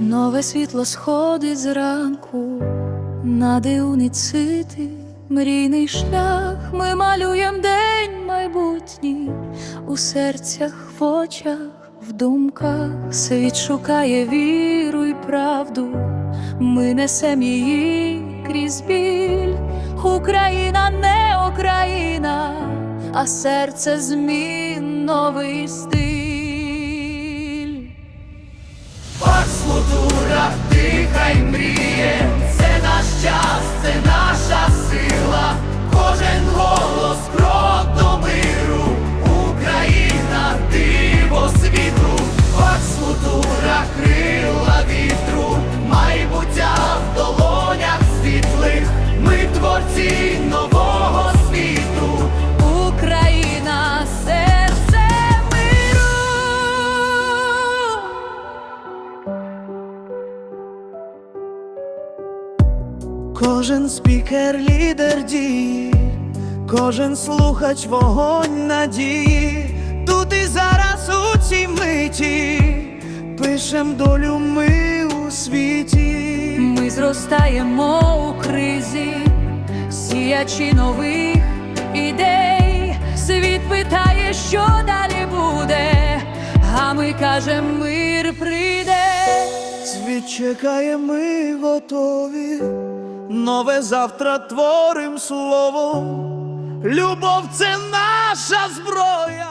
Нове світло сходить зранку, на дивницити мрійний шлях. Ми малюєм день майбутній у серцях, в очах, в думках. Світ шукає віру й правду. Ми несем її крізь біль. Україна не Україна, а серце змін новий стиль. Нового світу. Україна, серце миру. Кожен спікер лідер дії, кожен слухач вогонь надії, тут і зараз у цій миті, пишем долю ми у світі. Ми зростаємо у кризі, сіячи нових ідей. Світ питає, що далі буде, а ми кажем, мир прийде. Світ чекає, ми готові. Нове завтра творим словом. Любов це наша зброя.